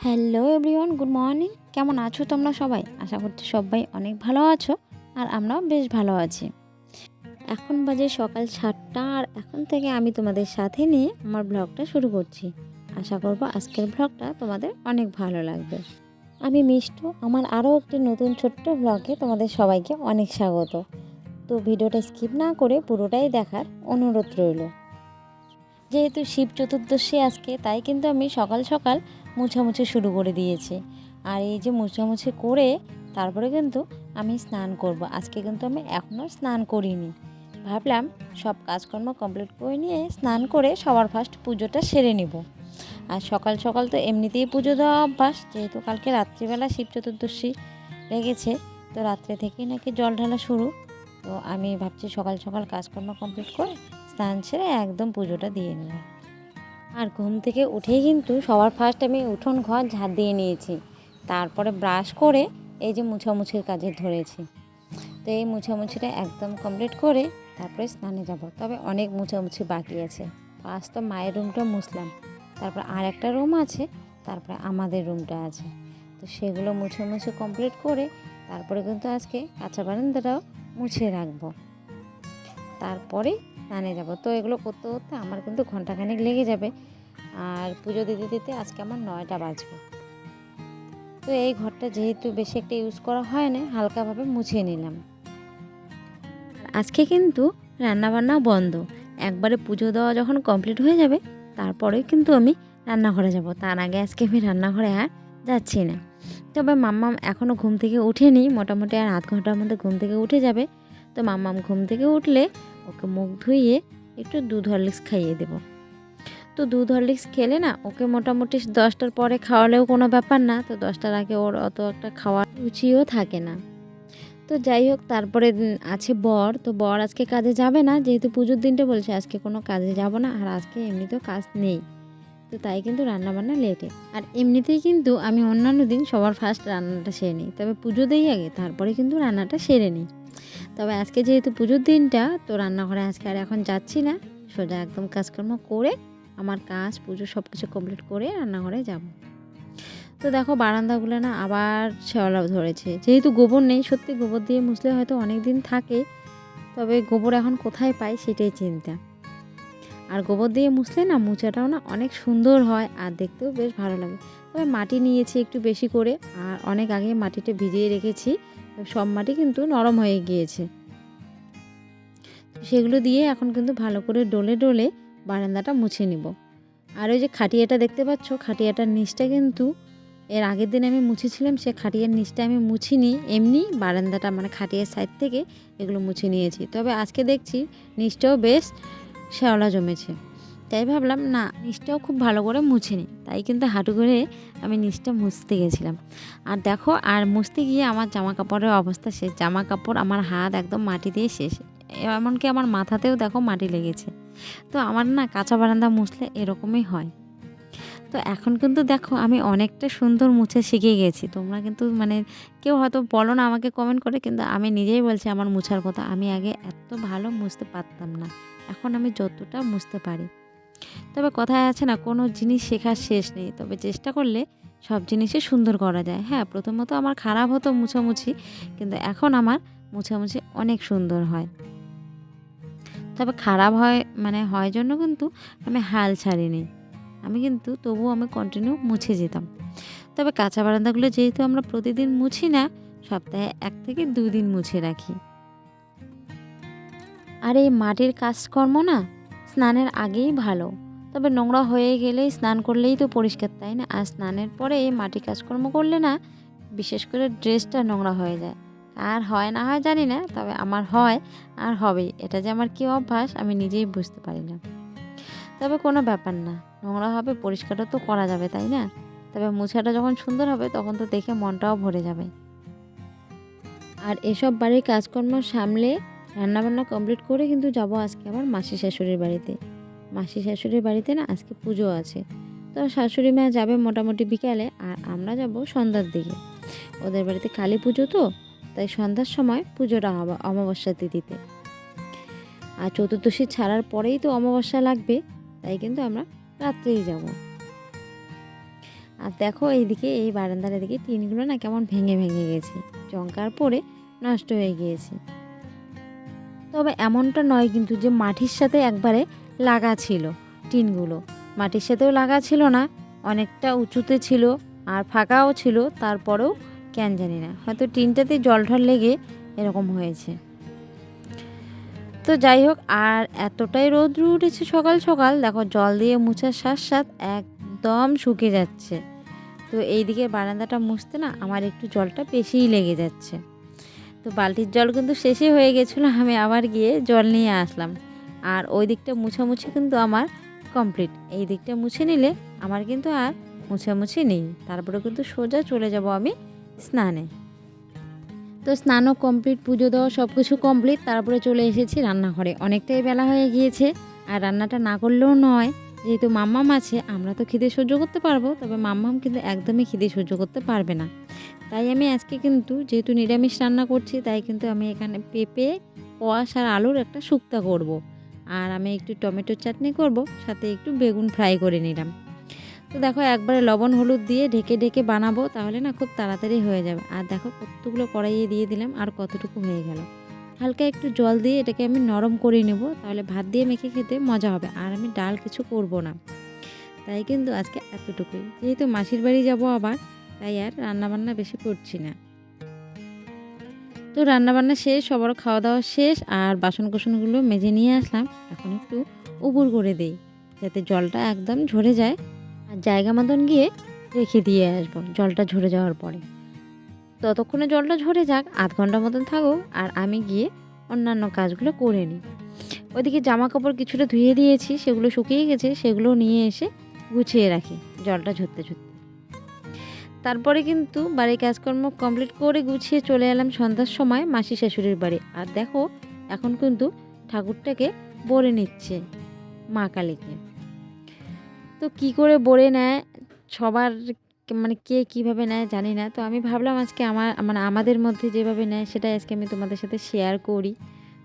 Hello everyone, good morning. কেমন আছো তোমরা সবাই? আশা করছি সবাই অনেক ভালো আছো, আর আমরাও বেশ ভালো আছি। এখন বাজে সকাল সাতটা, আর এখন থেকে আমি তোমাদের সাথে নিয়ে আমার ব্লগটা শুরু করছি। আশা করব আজকের ব্লগটা তোমাদের অনেক ভালো লাগবে। আমি মিষ্টু, আমার আরও একটি নতুন ছোট্ট ব্লগে তোমাদের সবাইকে অনেক স্বাগত। তো ভিডিওটা স্কিপ না করে পুরোটাই দেখার অনুরোধ রইল। যেহেতু শিব চতুর্দশী আজকে, তাই কিন্তু আমি সকাল সকাল মুছামুছি শুরু করে দিয়েছি। আর এই যে মুছামুছি করে তারপরে কিন্তু আমি স্নান করব। আজকে কিন্তু আমি এখনও স্নান করিনি। ভাবলাম সব কাজকর্ম কমপ্লিট করে নিয়ে স্নান করে সবার ফার্স্ট পুজোটা সেরে নিব। আর সকাল সকাল তো এমনিতেই পুজো দেওয়া অভ্যাস, যেহেতু কালকে রাত্রিবেলা শিব চতুর্দশী লেগেছে, তো রাত্রে থেকেই নাকি জল ঢালা শুরু। তো আমি ভাবছি সকাল সকাল কাজকর্ম কমপ্লিট করে স্নান সেরে একদম পুজোটা দিয়ে নিলাম আর ঘুম থেকে উঠেই কিন্তু সবার ফার্স্ট আমি উঠোন ঘর ঝাড় দিয়ে নিয়েছি। তারপরে ব্রাশ করে এই যে মুছামুছির কাজে ধরেছি। তো এই মুছামুছিটা একদম কমপ্লিট করে তারপরে স্নানে যাব। তবে অনেক মুছামুছি বাকি আছে। ফার্স্ট তো মায়ের রুমটা মুছলাম। তারপর আর একটা রুম আছে, তারপরে আমাদের রুমটা আছে। তো সেগুলো মুছামুছি কমপ্লিট করে তারপরে কিন্তু আজকে কাঁচা বারান্দাটাও মুছে রাখব। তারপরে স্নানে যাব। তো এগুলো করতে করতে আমার কিন্তু ঘন্টাখানেক লেগে যাবে। আর পুজো দিতে দিতে আজকে আমার নয়টা বাজবে। তো এই ঘরটা যেহেতু বেশি একটা ইউজ করা হয় না, হালকাভাবে মুছে নিলাম। আজকে কিন্তু রান্নাবান্না বন্ধ। একবারে পুজো দেওয়া যখন কমপ্লিট হয়ে যাবে, তারপরেই কিন্তু আমি রান্নাঘরে যাব। তার আগে আজকে আমি রান্নাঘরে আর যাচ্ছি না। তবে মাম্মাম এখনও ঘুম থেকে উঠেনি। মোটামুটি আর আধ ঘণ্টার মধ্যে ঘুম থেকে উঠে যাবে। তো মাম্মাম ঘুম থেকে উঠলে ওকে মুখ ধুইয়ে একটু দুধ হরলিক্স খাইয়ে দেব। তো দুধ হরলিক্স খেলে না ওকে মোটামুটি দশটার পরে খাওয়ালেও কোনো ব্যাপার না, তো দশটার আগে ওর অত একটা খাওয়ার রুচিও থাকে না। তো যাই হোক, তারপরে আছে বর, তো বর আজকে কাজে যাবে না, যেহেতু পুজোর দিনটা বলছে, আজকে কোনো কাজে যাব না, আর আজকে এমনিতেও কাজ নেই। তো তাই কিন্তু রান্নাবান্না লেটে আর এমনিতেই কিন্তু আমি অন্যান্য দিন সবার ফার্স্ট রান্নাটা সেরে নিই, তবে পুজো দেই আগে, তারপরে কিন্তু রান্নাটা সেরে নিই। তবে আজকে যেহেতু পুজোর দিনটা, তো রান্নাঘরে আজকে আর এখন যাচ্ছি না। সোজা একদম কাজকর্ম করে, আমার কাজ, পুজো সব কিছু কমপ্লিট করে রান্নাঘরে যাব। তো দেখো বারান্দাগুলো না আবার শ্যাওলা ধরেছে। যেহেতু গোবর নেই, সত্যি গোবর দিয়ে মুছলে হয়তো অনেক দিন থাকে, তবে গোবর এখন কোথায় পাই সেটাই চিন্তা। আর গোবর দিয়ে মুছলে না মোচাটাও না অনেক সুন্দর হয় আর দেখতেও বেশ ভালো লাগে। তবে মাটি নিয়েছি একটু বেশি করে, আর অনেক আগে মাটিটা ভিজিয়ে রেখেছি। সব মাটি কিন্তু নরম হয়ে গিয়েছে। সেগুলো দিয়ে এখন কিন্তু ভালো করে ডলে ডলে বারান্দাটা মুছে নিব। আর ওই যে খাটিয়াটা দেখতে পাচ্ছ, খাটিয়াটার নিচটা কিন্তু এর আগের দিন আমি মুছেছিলাম, সে খাটিয়ার নিচটা আমি মুছিনি, এমনি বারান্দাটা মানে খাটিয়ার সাইড থেকে এগুলো মুছে নিয়েছি। তবে আজকে দেখছি নিচটাও বেশ শ্যাওলা জমেছে। তাই ভাবলাম, না, নিচটাও খুব ভালো করে মুছে নিই তাই কিন্তু হাঁটু করে আমি নিচটা মুছতে গেছিলাম। আর দেখো, আর মুছতে গিয়ে আমার জামা কাপড়ের অবস্থা শেষ। জামা কাপড় আমার হাত একদম মাটি দিয়ে শেষ। এমনকি আমার মাথাতেও দেখো মাটি লেগেছে। তো আমার না কাঁচা বারান্দা মুছলে এরকমই হয়। তো এখন কিন্তু দেখো, আমি অনেকটা সুন্দর মুছে শিখে গেছি। তোমরা কিন্তু মানে কেউ হয়তো বলো না আমাকে কমেন্ট করে, কিন্তু আমি নিজেই বলছি আমার মুছার কথা। আমি আগে এত ভালো মুছতে পারতাম না। এখন আমি যতটা মুছতে পারি। তবে কথায় আছে না, কোনো জিনিস শেখার শেষ নেই। তবে চেষ্টা করলে সব জিনিসই সুন্দর করা যায়। হ্যাঁ প্রথমত আমার খারাপ হতো মুছামুছি, কিন্তু এখন আমার মুছামুছি অনেক সুন্দর হয়। তবে খারাপ হয় মানে হয় জন্য কিন্তু আমি হাল ছাড়িনি। আমি কিন্তু তবুও আমি কন্টিনিউ মুছে যেতাম। তবে কাঁচা বারান্দাগুলো যেহেতু আমরা প্রতিদিন মুছি না, সপ্তাহে এক থেকে দুই দিন মুছে রাখি। আর এই মাটির কাজকর্ম না, স্নানের আগেই ভালো। তবে নোংরা হয়ে গেলেই স্নান করলেই তো পরিষ্কার, তাই না? আর স্নানের পরে মাটি কাজকর্ম করলে না, বিশেষ করে ড্রেসটা নোংরা হয়ে যায়। আর হয় না হয় জানি না, তবে আমার হয় আর হবেই। এটা যে আমার কী অভ্যাস, আমি নিজেই বুঝতে পারি না। তবে কোনো ব্যাপার না, নোংরা হবে, পরিষ্কারও তো করা যাবে, তাই না? তবে মুছাটা যখন সুন্দর হবে, তখন তো দেখে মনটাও ভরে যাবে। আর এসব বাড়ির কাজকর্ম সামলে রান্নাবান্না কমপ্লিট করে কিন্তু যাব আজকে আমার মাসি শাশুড়ির বাড়িতে। মাসি শাশুড়ির বাড়িতে না আজকে পুজো আছে। তো শাশুড়ি মা যাবে মোটামুটি বিকালে আর আমরা যাব সন্ধ্যার দিকে। ওদের বাড়িতে কালী পুজো তো, তাই সন্ধ্যার সময় পুজোটা অমাবস্যা তিথিতে। আর চতুর্দশী ছাড়ার পরেই তো অমাবস্যা লাগবে, তাই কিন্তু আমরা রাত্রেই যাব। আর দেখো এইদিকে এই বারান্দার এদিকে টিনগুলো না কেমন ভেঙে ভেঙে গেছে চঙ্কার পরে নষ্ট হয়ে গিয়েছে। তবে এমনটা নয় কিন্তু যে মাটির সাথে একবারে লাগা ছিল, টিনগুলো। মাটির সাথেও লাগা ছিল না, অনেকটা উঁচুতে ছিল আর ফাঁকাও ছিল, তারপরেও কেন জানি না। হয়তো টিনটাতে জল ঢল লেগে এরকম হয়েছে। তো যাই হোক, আর এতটাই রৌদ্র উঠেছে সকাল সকাল, দেখো জল দিয়ে মুছার সাথ সাথ একদম শুকিয়ে যাচ্ছে। তো এইদিকে বারান্দাটা মুছতে না আমার একটু জলটা বেশিই লেগে যাচ্ছে। তো বালতির জল কিন্তু শেষই হয়ে গেছিল, আমি আবার গিয়ে জল নিয়ে আসলাম। আর ওই দিকটা মুছামুছি কিন্তু আমার কমপ্লিট এই দিকটা মুছে নিলে আমার কিন্তু আর মুছামুছি নেই। তারপরে কিন্তু সোজা চলে যাব আমি স্নানে। তো স্নানও কমপ্লিট পুজো দেওয়া সব কিছু কমপ্লিট তারপরে চলে এসেছি রান্নাঘরে। অনেকটাই বেলা হয়ে গিয়েছে আর রান্নাটা না করলেও নয়। যেহেতু মাম্মাম আছে, আমরা তো খিদে সহ্য করতে পারব, তবে মাম্মাম কিন্তু একদমই খিদে সহ্য করতে পারবে না। তাই আমি আজকে কিন্তু যেহেতু নিরামিষ রান্না করছি, তাই কিন্তু আমি এখানে পেঁপে, কোয়াশ আর আলুর একটা শুক্তা করব। আর আমি একটু টমেটো চাটনি করব, সাথে একটু বেগুন ফ্রাই করে নিলাম। তো দেখো একবারে লবণ হলুদ দিয়ে ঢেকে ঢেকে বানাবো, তাহলে না খুব তাড়াতাড়ি হয়ে যাবে। আর দেখো কতগুলো কড়াইয়ে দিয়ে দিলাম, আর কতটুকু হয়ে গেল। হালকা একটু জল দিয়ে এটাকে আমি নরম করে নেব, তাহলে ভাত দিয়ে মেখে খেতে মজা হবে, আর আমি ডাল কিছু করব না। তাই কিন্তু আজকে এতটুকুই। যেহেতু মাসির বাড়ি যাব আবার, তাই আর রান্নাবান্না বেশি করছি না। তো রান্নাবান্না শেষ সবার খাওয়া দাওয়া শেষ আর বাসন কোসনগুলো মেজে নিয়ে আসলাম। এখন একটু উপুর করে দেই যাতে জলটা একদম ঝরে যায় আর জায়গা মতন গিয়ে রেখে দিয়ে আসব জলটা ঝরে যাওয়ার পরে। ততক্ষণে জলটা ঝরে যাক, আধ ঘণ্টা মতন থাকুক আর আমি গিয়ে অন্যান্য কাজগুলো করে নিই। ওইদিকে জামা কাপড় কিছুটা ধুয়ে দিয়েছি, সেগুলো শুকিয়ে গেছে, সেগুলো নিয়ে এসে গুছিয়ে রাখি জলটা ঝরতে ঝরতে। তারপরে কিন্তু বাড়ির কাজকর্ম কমপ্লিট করে গুছিয়ে চলে এলাম সন্ধ্যার সময় মাসি শাশুড়ির বাড়ি। আর দেখো, এখন কিন্তু ঠাকুরটাকে বরে নিচ্ছে মা কালীকে। তো কি করে বরে নেয়? সবার মানে কে কীভাবে নেয় জানি না। তো আমি ভাবলাম আজকে আমার মানে আমাদের মধ্যে যেভাবে নেয় সেটাই আজকে আমি তোমাদের সাথে শেয়ার করি।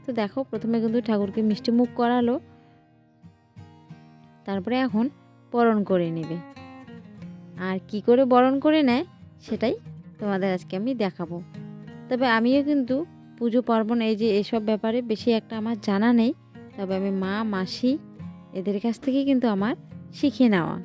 তো দেখো, প্রথমে কিন্তু ঠাকুরকে মিষ্টি মুখ করালো। তারপরে এখন বরণ করে নেবে। আর কি করে বরণ করে নেয় সেটাই তোমাদের আজকে আমি দেখাবো। তবে আমিও কিন্তু পুজো পার্বণ এই যে এসব ব্যাপারে বেশি একটা আমার জানা নেই, তবে আমি মা, মাসি এদের কাছ থেকে কিন্তু আমার শিখে নেওয়া।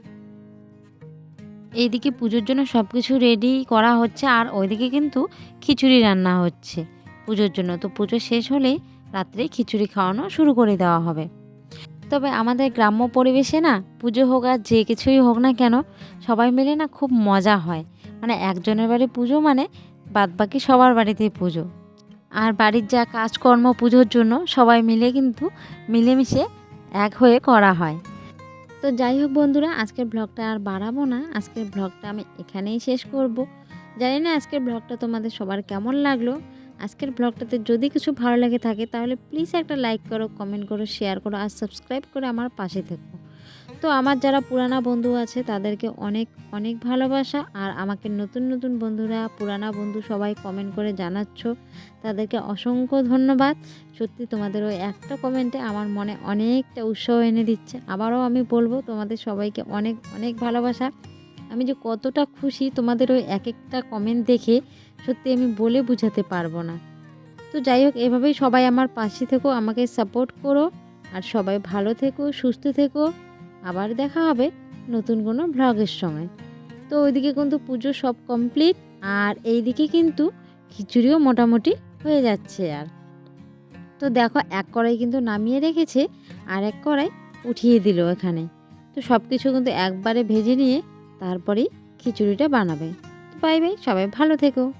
এইদিকে পুজোর জন্য সব কিছু রেডি করা হচ্ছে আর ওইদিকে কিন্তু খিচুড়ি রান্না হচ্ছে পুজোর জন্য। তো পুজো শেষ হলেই রাত্রে খিচুড়ি খাওয়ানো শুরু করে দেওয়া হবে। তবে আমাদের গ্রাম্য পরিবেশে না পুজো হোক আর যে কিছুই হোক না কেন, সবাই মিলে না খুব মজা হয়। মানে একজনের বাড়ি পুজো মানে বাদবাকি সবার বাড়িতেই পুজো। আর বাড়ির যা কাজকর্ম পুজোর জন্য সবাই মিলে কিন্তু মিলেমিশে এক হয়ে করা হয়। তো যাই হোক বন্ধুরা, আজকের ব্লগটা আর বাড়াবো না। আজকের ব্লগটা আমি এখানেই শেষ করব। জানি না আজকের ব্লগটা তোমাদের সবার কেমন লাগল। আজকের ব্লগটাতে যদি কিছু ভালো লাগে থাকে, তাহলে প্লিজ একটা লাইক করো কমেন্ট করো শেয়ার করো আর সাবস্ক্রাইব করে আমার পাশে থেকো। তো আমার যারা পুরানা বন্ধু আছে, তাদেরকে অনেক অনেক ভালোবাসা আর আমাকে নতুন নতুন বন্ধুরা, পুরানা বন্ধু সবাই কমেন্ট করে জানাচ্ছ, তাদেরকে অসংখ্য ধন্যবাদ। সত্যি তোমাদের ওই একটা কমেন্টে আমার মনে অনেকটা উৎসাহ এনে দিচ্ছে। আবারও আমি বলব, তোমাদের সবাইকে অনেক অনেক ভালোবাসা। আমি যে কতটা খুশি তোমাদের ওই এক একটা কমেন্ট দেখে সত্যি আমি বলে বোঝাতে পারব না। তো যাই হোক, এভাবেই সবাই আমার পাশে থেকো, আমাকে সাপোর্ট করো আর সবাই ভালো থেকো, সুস্থ থেকো। আবার দেখা হবে নতুন কোনো ভ্লগের সময়। তো ওইদিকে কিন্তু পুজো সব কমপ্লিট আর এইদিকে কিন্তু খিচুড়িও মোটামুটি হয়ে যাচ্ছে আর। তো দেখো, এক কড়াই কিন্তু নামিয়ে রেখেছে আর এক কড়াই উঠিয়ে দিল এখানে। তো সব কিছু কিন্তু একবারে ভেজে নিয়ে তারপরেই খিচুড়িটা বানাবে। বাই বাই সবাই ভালো থেকো।